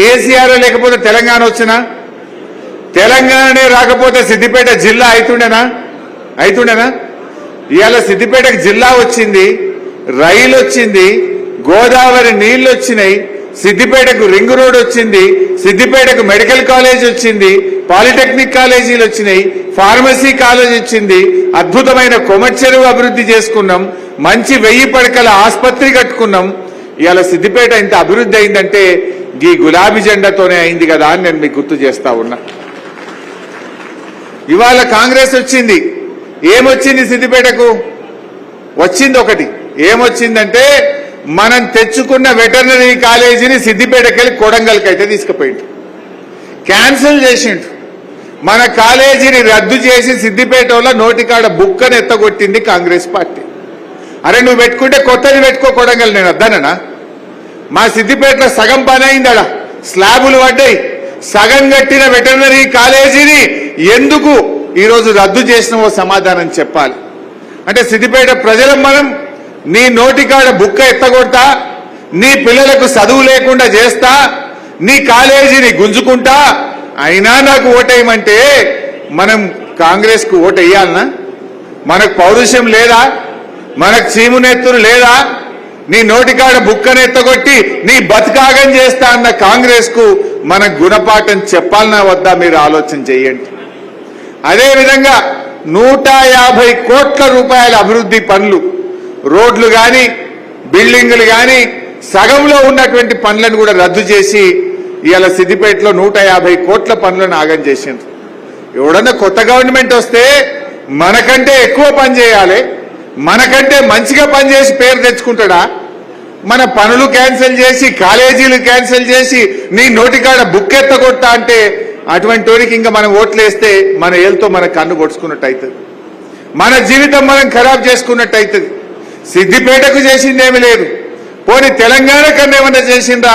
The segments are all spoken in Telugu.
కేసీఆర్ లేకపోతే తెలంగాణ వచ్చినా? తెలంగాణనే రాకపోతే సిద్దిపేట జిల్లా అవుతుండేనా అవుతుండేనా ఇవాళ సిద్దిపేటకు జిల్లా వచ్చింది రైలు వచ్చింది గోదావరి నీళ్ళు వచ్చినాయి సిద్దిపేటకు రింగ్ రోడ్ వచ్చింది సిద్దిపేటకు మెడికల్ కాలేజ్ వచ్చింది పాలిటెక్నిక్ కాలేజీలు వచ్చినాయి ఫార్మసీ కాలేజ్ వచ్చింది అద్భుతమైన కొమర్చెరువు అభివృద్ధి చేసుకున్నాం మంచి వెయ్యి పడకల ఆసుపత్రి కట్టుకున్నాం. ఇవాళ సిద్దిపేట ఇంత అభివృద్ధి అయిందంటే ఈ గులాబీ జెండాతోనే అయింది కదా అని నేను మీకు గుర్తు చేస్తా ఉన్నా. ఇవాళ కాంగ్రెస్ వచ్చింది. ఏమొచ్చింది సిద్దిపేటకు? వచ్చింది ఒకటి. ఏమొచ్చిందంటే మనం తెచ్చుకున్న వెటర్నరీ కాలేజీని సిద్దిపేటకెళ్ళి కొడంగల్కి అయితే తీసుకుపోయిండు. క్యాన్సిల్ చేసిండు. మన కాలేజీని రద్దు చేసి సిద్దిపేట వల్ల నోటికాడ బుక్కను ఎత్తగొట్టింది కాంగ్రెస్ పార్టీ. అరే నువ్వు పెట్టుకుంటే కొత్తది పెట్టుకో కొడంగల్ నేను వద్దానన్నా మా సిద్దిపేటలో సగం పని అయిందడా స్లాబులు పడ్డాయి. సగం కట్టిన వెటర్నరీ కాలేజీని ఎందుకు ఈరోజు రద్దు చేసినవో సమాధానం చెప్పాలి. అంటే సిద్దిపేట ప్రజల మనం నీ నోటికాడ బుక్క ఎత్తగొడతా నీ పిల్లలకు చదువు లేకుండా చేస్తా నీ కాలేజీని గుంజుకుంటా అయినా నాకు ఓటేయమంటే మనం కాంగ్రెస్కు వేయాలనా మనకు పౌరుషం లేదా? మనకు చీమునెత్తురు లేదా? నీ నోటికాడ బుక్కనెత్తగొట్టి నీ బతికాగం చేస్తా అన్న కాంగ్రెస్కు మన గుణపాఠం చెప్పాలన్నా వద్దా మీరు ఆలోచన చేయండి. అదే విధంగా నూట యాభై కోట్ల రూపాయల అభివృద్ధి పనులు రోడ్లు గాని బిల్డింగులు గాని సగంలో ఉన్నటువంటి పనులను కూడా రద్దు చేసి ఇవాళ సిద్దిపేటలో నూట యాభై కోట్ల పనులను ఆగం చేసిండ్రు. ఎవడన్నా కొత్త గవర్నమెంట్ వస్తే మనకంటే ఎక్కువ పని చేయాలి మనకంటే మంచిగా పనిచేసి పేరు తెచ్చుకుంటాడా? మన పనులు క్యాన్సిల్ చేసి కాలేజీలు క్యాన్సిల్ చేసి నీ నోటికాడ బుక్ ఎత్తగొట్టా అంటే అటువంటి వాడికి ఇంకా మనం ఓట్లేస్తే మన ఏళ్ళతో మన కన్ను పొడుచుకున్నట్టు అవుతుంది మన జీవితం మనం ఖరాబ్ చేసుకున్నట్టు అవుతుంది సిద్దిపేటకు చేసిందేమి లేదు. పోనీ తెలంగాణ కన్నా ఏమన్నా చేసిందా?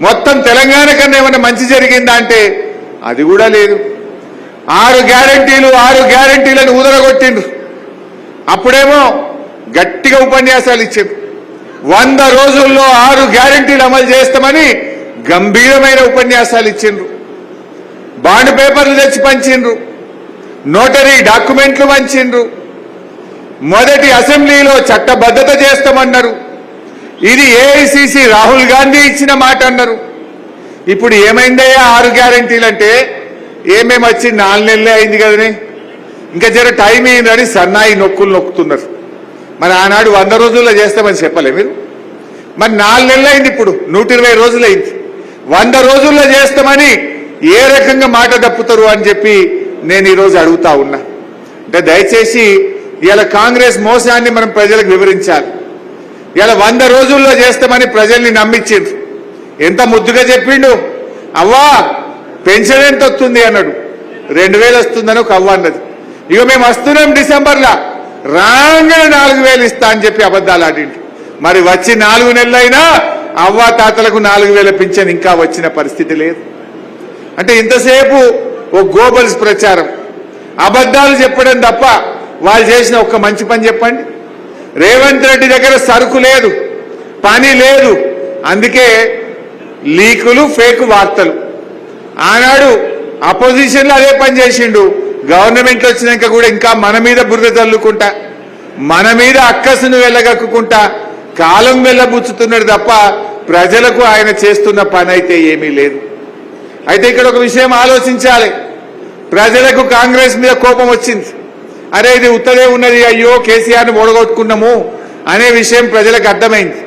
మొత్తం తెలంగాణ కన్నా ఏమన్నా మంచి జరిగిందా అంటే అది కూడా లేదు. ఆరు గ్యారంటీలు ఆరు గ్యారంటీలను ఉదరగొట్టిండు అప్పుడేమో గట్టిగా ఉపన్యాసాలు ఇచ్చారు వంద రోజుల్లో ఆరు గ్యారంటీలు అమలు చేస్తామని గంభీరమైన ఉపన్యాసాలు ఇచ్చిండ్రు. బాండ్ పేపర్లు తెచ్చి పంచిండ్రు. నోటరీ డాక్యుమెంట్లు పంచిండ్రు. మొదటి అసెంబ్లీలో చట్టబద్ధత చేస్తామన్నారు. ఇది ఏఐసిసి రాహుల్ గాంధీ ఇచ్చిన మాట అన్నారు. ఇప్పుడు ఏమైందయ్యా ఆరు గ్యారంటీలు అంటే? ఏమేమి వచ్చి నాలుగు నెలలే అయింది కదనే. ఇంకా జర టైం అయిందని సన్నాయి నొక్కులు నొక్కుతున్నారు. మరి ఆనాడు వంద రోజుల్లో చేస్తామని చెప్పలే మీరు? మరి నాలుగు నెలలు అయింది ఇప్పుడు నూట ఇరవై రోజులు అయింది వంద రోజుల్లో చేస్తామని ఏ రకంగా మాట తప్పుతారు అని చెప్పి నేను ఈరోజు అడుగుతా ఉన్నా. అంటే దయచేసి ఇలా కాంగ్రెస్ మోసాన్ని మనం ప్రజలకు వివరించాలి. ఇలా వంద రోజుల్లో చేస్తామని ప్రజల్ని నమ్మించిండ్రు. ఎంత ముద్దుగా చెప్పిండు? అవ్వా పెన్షన్ ఎంత వస్తుంది అన్నాడు. రెండు వేలు వస్తుందని ఒక అవ్వ అన్నది. ఇక మేము వస్తున్నాం డిసెంబర్లో. రాగానే నాలుగు వేలు ఇస్తా అని చెప్పి అబద్ధాలు ఆడింటి మరి వచ్చి నాలుగు నెలలైనా అవ్వాతాతలకు నాలుగు వేల పింఛన్ ఇంకా వచ్చిన పరిస్థితి లేదు. అంటే ఇంతసేపు ఓ గోబల్స్ ప్రచారం. అబద్ధాలు చెప్పడం తప్ప వాళ్ళు చేసిన ఒక్క మంచి పని చెప్పండి. రేవంత్ రెడ్డి దగ్గర సరుకు లేదు పని లేదు. అందుకే లీకులు ఫేక్ వార్తలు. ఆనాడు అపోజిషన్లో అదే పని చేసిండు. గవర్నమెంట్ వచ్చినాక కూడా ఇంకా మన మీద బురద చల్లుకుంటా మన మీద అక్కసును వెళ్ళగక్కుకుంటా కాలం వెళ్ళబుచ్చుతున్నాడు తప్ప ప్రజలకు ఆయన చేస్తున్న పని అయితే ఏమీ లేదు. అయితే ఇక్కడ ఒక విషయం ఆలోచించాలి. ప్రజలకు కాంగ్రెస్ మీద కోపం వచ్చింది. అరే ఇది ఉత్తదే ఉన్నది అయ్యో కేసీఆర్ని ఓడగొట్టుకున్నాము అనే విషయం ప్రజలకు అర్థమైంది.